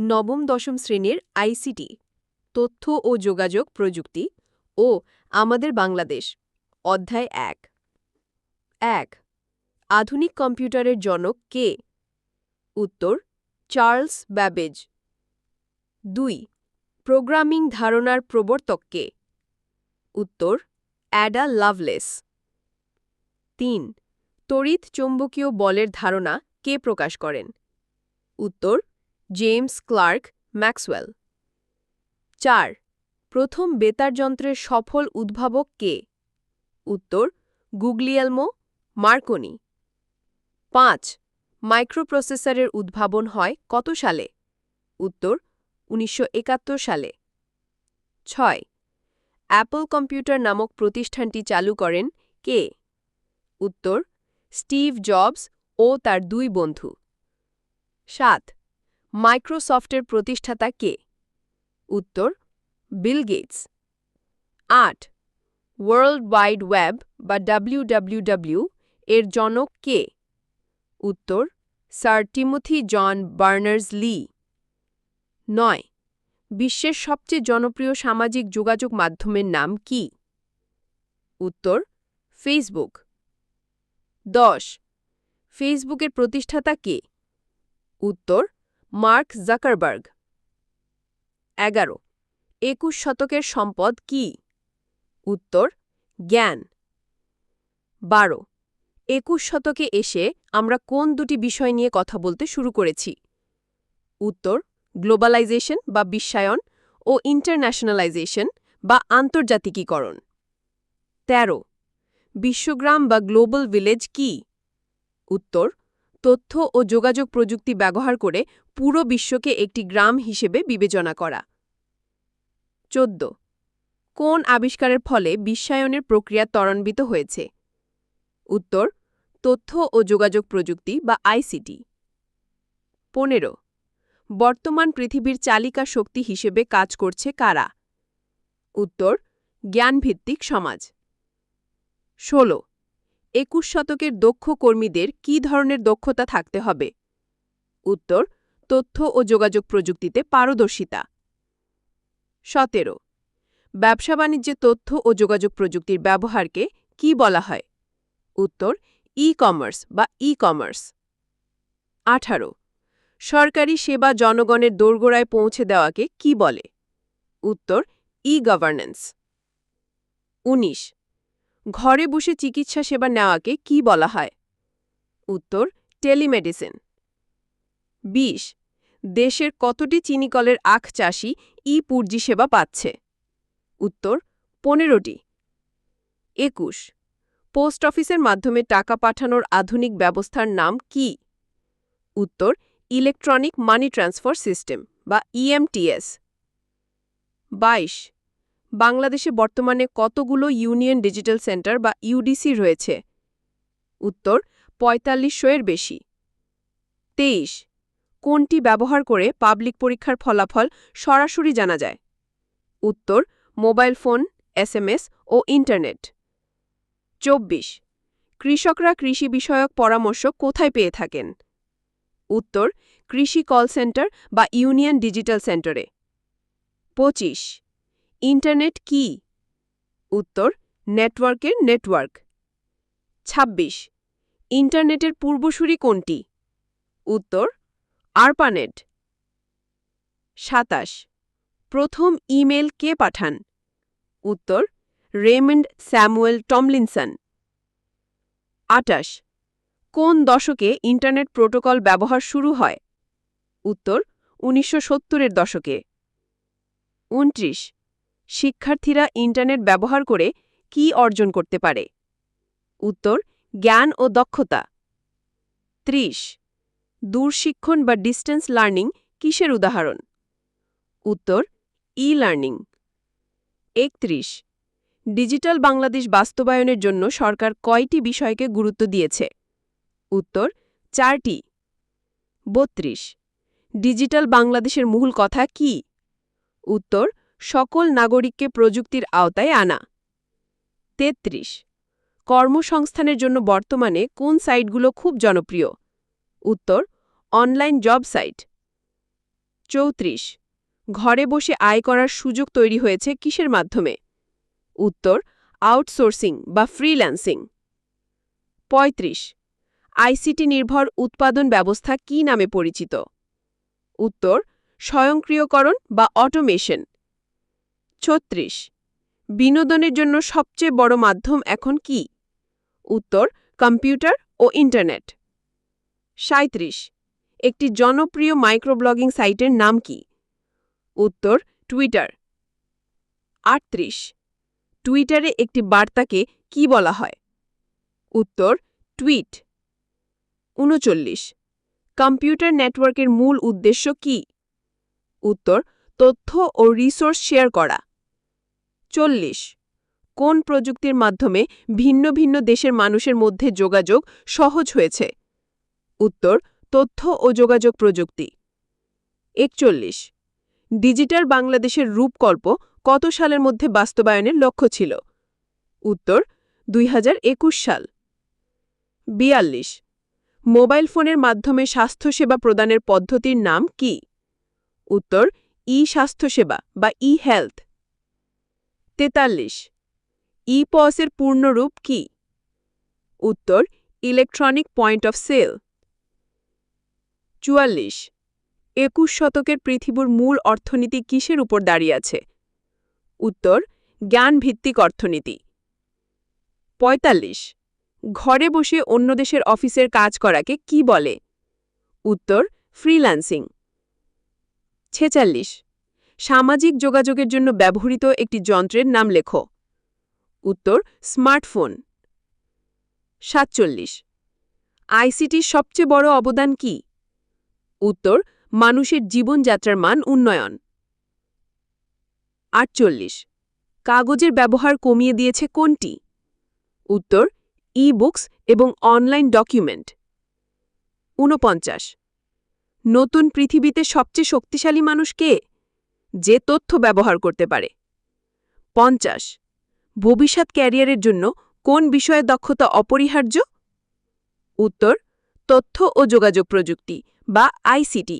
নবম দশম শ্রেণির আইসিটি, তথ্য ও যোগাযোগ প্রযুক্তি ও আমাদের বাংলাদেশ, অধ্যায় এক। এক, আধুনিক কম্পিউটারের জনক কে? উত্তর, চার্লস ব্যাবেজ। দুই, প্রোগ্রামিং ধারণার প্রবর্তক কে? উত্তর, অ্যাডা লাভলেস। তিন, তড়িৎ চৌম্বকীয় বলের ধারণা কে প্রকাশ করেন? উত্তর জেমস ক্লার্ক ম্যাক্সওয়েল। চার, প্রথম বেতার যন্ত্রের সফল উদ্ভাবক কে? উত্তর, গুগলিয়ালমো মার্কনি। পাঁচ, মাইক্রোপ্রসেসরের উদ্ভাবন হয় কত সালে? উত্তর, উনিশশো একাত্তর সালে। ছয়, অ্যাপল কম্পিউটার নামক প্রতিষ্ঠানটি চালু করেন কে? উত্তর, স্টিভ জবস ও তার দুই বন্ধু। সাত মাইক্রোসফটের প্রতিষ্ঠাতা কে? উত্তর, বিল গেটস। আট, ওয়ার্ল্ড ওয়াইড ওয়েব বা ডাব্লিউডাব্লিউডাব্লিউ এর জনক কে? উত্তর, sir Timothy John Berners Lee নয়, বিশ্বের সবচেয়ে জনপ্রিয় সামাজিক যোগাযোগ মাধ্যমের নাম কি? উত্তর, ফেসবুক। দশ, ফেসবুকের প্রতিষ্ঠাতা কে? উত্তর মার্ক জাকারবার্গ। এগারো, একুশ শতকের সম্পদ কি? উত্তর, জ্ঞান। বারো, একুশ শতকে এসে আমরা কোন দুটি বিষয় নিয়ে কথা বলতে শুরু করেছি? উত্তর, গ্লোবালাইজেশন বা বিশ্বায়ন ও ইন্টারন্যাশনালাইজেশন বা আন্তর্জাতিকীকরণ। ১৩ বিশ্বগ্রাম বা গ্লোবাল ভিলেজ কি? উত্তর, তথ্য ও যোগাযোগ প্রযুক্তি ব্যবহার করে পুরো বিশ্বকে একটি গ্রাম হিসেবে বিবেচনা করা। ১৪ কোন আবিষ্কারের ফলে বিশ্বায়নের প্রক্রিয়া ত্বরান্বিত হয়েছে? উত্তর, তথ্য ও যোগাযোগ প্রযুক্তি বা আইসিটি। পনেরো। বর্তমান পৃথিবীর চালিকা শক্তি হিসেবে কাজ করছে কারা? উত্তর, জ্ঞানভিত্তিক সমাজ। ১৬ একুশ শতকের দক্ষ কর্মীদের কি ধরনের দক্ষতা থাকতে হবে? উত্তর তথ্য ও যোগাযোগ প্রযুক্তিতে পারদর্শিতা। সতেরো। ব্যবসা বাণিজ্যে তথ্য ও যোগাযোগ প্রযুক্তির ব্যবহারকে কি বলা হয়? উত্তর ই কমার্স বা ই কমার্স আঠারো। সরকারি সেবা জনগণের দোরগোড়ায় পৌঁছে দেওয়াকে কি বলে? উত্তর ই গভর্নেন্স ১৯ ঘরে বসে চিকিৎসা সেবা নেওয়াকে কি বলা হয়? উত্তর, টেলিমেডিসিন। ২০ দেশের কতটি চিনিকলের আখ চাষি ই পুর্জি সেবা পাচ্ছে? উত্তর, পনেরোটি। একুশ, পোস্ট অফিসের মাধ্যমে টাকা পাঠানোর আধুনিক ব্যবস্থার নাম কি? উত্তর, ইলেকট্রনিক মানি ট্রান্সফার সিস্টেম বা ইএমটিএস ২২ বাংলাদেশে বর্তমানে কতগুলো ইউনিয়ন ডিজিটাল সেন্টার বা ইউডিসি রয়েছে? উত্তর পঁয়তাল্লিশশো এর বেশি। তেইশ কোনটি ব্যবহার করে পাবলিক পরীক্ষার ফলাফল সরাসরি জানা যায়? উত্তর, মোবাইল ফোন, এসএমএস ও ইন্টারনেট। চব্বিশ, কৃষকরা কৃষি বিষয়ক পরামর্শ কোথায় পেয়ে থাকেন? উত্তর, কৃষি কল সেন্টার বা ইউনিয়ন ডিজিটাল সেন্টারে। পঁচিশ, ইন্টারনেট কি? উত্তর, নেটওয়ার্কের নেটওয়ার্ক। ২৬ ইন্টারনেটের পূর্বসূরি কোনটি? উত্তর আরপানেট। সাতাশ। প্রথম ইমেল কে পাঠান? উত্তর, রেমন্ড স্যামুয়েল টমলিনসন। আটাশ। কোন দশকে ইন্টারনেট প্রোটোকল ব্যবহার শুরু হয়? উত্তর, উনিশশো সত্তরের দশকে। উনত্রিশ। শিক্ষার্থীরা ইন্টারনেট ব্যবহার করে কি অর্জন করতে পারে? উত্তর, জ্ঞান ও দক্ষতা। ত্রিশ। দূরশিক্ষণ বা ডিস্টেন্স লার্নিং কিসের উদাহরণ? উত্তর ই লার্নিং একত্রিশ ডিজিটাল বাংলাদেশ বাস্তবায়নের জন্য সরকার কয়টি বিষয়কে গুরুত্ব দিয়েছে? উত্তর, চারটি। বত্রিশ ডিজিটাল বাংলাদেশের মূল কথা কি? উত্তর, সকল নাগরিককে প্রযুক্তির আওতায় আনা। তেত্রিশ, কর্মসংস্থানের জন্য বর্তমানে কোন সাইটগুলো খুব জনপ্রিয়? উত্তর, অনলাইন জব সাইট। চৌত্রিশ, ঘরে বসে আয় করার সুযোগ তৈরি হয়েছে কিসের মাধ্যমে? উত্তর, আউটসোর্সিং বা ফ্রিল্যান্সিং। ৩৫ আইসিটি নির্ভর উৎপাদন ব্যবস্থা কি নামে পরিচিত? উত্তর, স্বয়ংক্রিয়করণ বা অটোমেশন। ছত্রিশ, বিনোদনের জন্য সবচেয়ে বড় মাধ্যম এখন কি? উত্তর, কম্পিউটার ও ইন্টারনেট। সাঁত্রিশ একটি জনপ্রিয় মাইক্রোব্লগিং সাইটের নাম কি? উত্তর, টুইটার। আটত্রিশ। টুইটারে একটি বার্তাকে কি বলা হয়? উত্তর, টুইট। উনচল্লিশ। কম্পিউটার নেটওয়ার্কের মূল উদ্দেশ্য কি? উত্তর, তথ্য ও রিসোর্স শেয়ার করা। চল্লিশ। কোন প্রযুক্তির মাধ্যমে ভিন্ন ভিন্ন দেশের মানুষের মধ্যে যোগাযোগ সহজ হয়েছে? উত্তর, তথ্য ও যোগাযোগ প্রযুক্তি। একচল্লিশ। ডিজিটাল বাংলাদেশের রূপকল্প কত সালের মধ্যে বাস্তবায়নের লক্ষ্য ছিল? উত্তর, দুই হাজার একুশ সাল। বিয়াল্লিশ। মোবাইল ফোনের মাধ্যমে স্বাস্থ্যসেবা প্রদানের পদ্ধতির নাম কি? উত্তর ই স্বাস্থ্যসেবা বা ই হেলথ তেতাল্লিশ। ই পসের পূর্ণরূপ কি? উত্তর, ইলেকট্রনিক পয়েন্ট অফ সেল। চুয়াল্লিশ। একুশ শতকের পৃথিবীর মূল অর্থনীতি কিসের উপর দাঁড়িয়ে আছে? উত্তর, জ্ঞানভিত্তিক অর্থনীতি। পঁয়তাল্লিশ। ঘরে বসে অন্য দেশের অফিসের কাজ করাকে কি বলে? উত্তর, ফ্রিল্যান্সিং। ছেচাল্লিশ। সামাজিক যোগাযোগের জন্য ব্যবহৃত একটি যন্ত্রের নাম লেখো। উত্তর, স্মার্টফোন। সাতচল্লিশ। আইসিটির সবচেয়ে বড় অবদান কি? উত্তর, মানুষের জীবনযাত্রার মান উন্নয়ন। আটচল্লিশ, কাগজের ব্যবহার কমিয়ে দিয়েছে কোনটি? উত্তর ই বুকস এবং অনলাইন ডকুমেন্ট ঊনপঞ্চাশ, নতুন পৃথিবীতে সবচেয়ে শক্তিশালী মানুষ কে? যে তথ্য ব্যবহার করতে পারে। পঞ্চাশ, ভবিষ্যৎ ক্যারিয়ারের জন্য কোন বিষয়ে দক্ষতা অপরিহার্য? উত্তর, তথ্য ও যোগাযোগ প্রযুক্তি। বা আইসিটি।